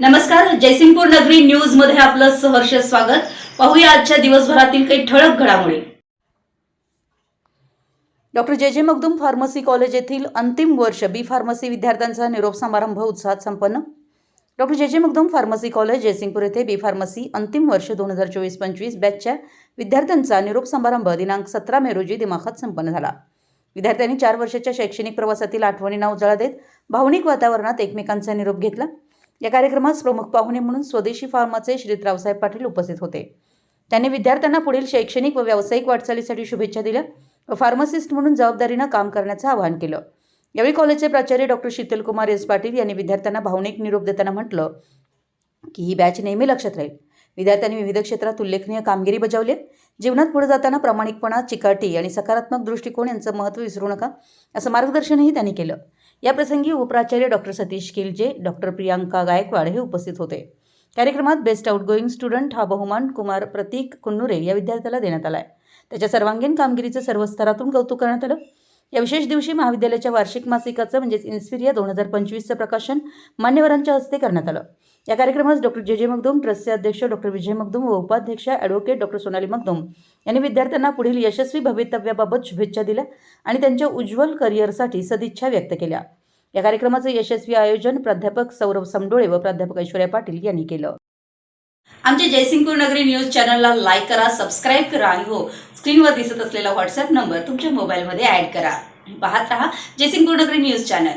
नमस्कार जयसिंगपूर नगरी न्यूजमध्ये आपलं सहर्ष स्वागत. पाहूया आजच्या दिवसभरातील काही ठळक घडामोडी. डॉक्टर जे जे मगदूम फार्मसी कॉलेज येथील अंतिम वर्ष बी फार्मसी विद्यार्थ्यांचा निरोप समारंभ उत्साहात संपन्न. डॉक्टर जे जे मगदूम फार्मसी कॉलेज जयसिंगपूर येथे बी फार्मसी अंतिम वर्ष दोन हजार चोवीस पंचवीस बॅचच्या विद्यार्थ्यांचा निरोप समारंभ दिनांक सतरा मे रोजी दिमाखात संपन्न झाला. विद्यार्थ्यांनी चार वर्षाच्या शैक्षणिक प्रवासातील आठवणींना उजाळा देत भावनिक वातावरणात एकमेकांचा निरोप घेतला. या कार्यक्रमास प्रमुख पाहुणे म्हणून स्वदेशी फार्माचे श्रीतरावसाहेब पाटील उपस्थित होते. त्यांनी विद्यार्थ्यांना पुढील शैक्षणिक व व्यावसायिक वाटचालीसाठी शुभेच्छा दिल्या व फार्मासिस्ट म्हणून जबाबदारीनं काम करण्याचं आवाहन केलं. यावेळी कॉलेजचे प्राचार्य डॉक्टर शीतलकुमार एस पाटील यांनी विद्यार्थ्यांना भावनिक निरोप देताना म्हटलं की ही बॅच नेहमी लक्षात राहील. विद्यार्थ्यांनी विविध क्षेत्रात उल्लेखनीय कामगिरी बजावली जीवनात पुढे जाताना प्रामाणिकपणा चिकाटी आणि सकारात्मक दृष्टिकोन यांचं महत्त्व विसरू नका असं मार्गदर्शनही त्यांनी केलं. याप्रसंगी उपप्राचार्य डॉक्टर सतीश किलजे डॉक्टर प्रियांका गायकवाड हे उपस्थित होते. कार्यक्रमात बेस्ट आउटगोईंग स्टुडंट हा बहुमान कुमार प्रतीक कुन्नुरे या विद्यार्थ्याला देण्यात आला आहे त्याच्या सर्वांगीण कामगिरीचं सर्व स्तरातून कौतुक करण्यात आलं. या विशेष दिवशी महाविद्यालयाच्या वार्षिक मासिकाचं म्हणजेच इन्स्पिरिया दोन हजार पंचवीसचं प्रकाशन मान्यवरांच्या हस्ते करण्यात आलं. या कार्यक्रमास डॉक्टर जे जे मगदूम ट्रस्टचे अध्यक्ष डॉक्टर विजय मगदूम व उपाध्यक्ष ॲडव्होकेट डॉक्टर सोनाली मगदूम यांनी विद्यार्थ्यांना पुढील यशस्वी भवितव्याबाबत शुभेच्छा दिल्या आणि त्यांच्या उज्ज्वल करिअरसाठी सदिच्छा व्यक्त केल्या. या कार्यक्रमाचं यशस्वी आयोजन प्राध्यापक सौरभ समडोळे व प्राध्यापक ऐश्वर्या पाटील यांनी केलं. आमच्या जयसिंगपूर नगरी न्यूज चॅनलला लाईक करा सबस्क्राईब करा आणि हो स्क्रीनवर दिसत असलेला व्हॉट्सअप नंबर तुमच्या मोबाईलमध्ये ऍड करा. पाहत रहा जयसिंगपूर नगरी न्यूज चॅनल.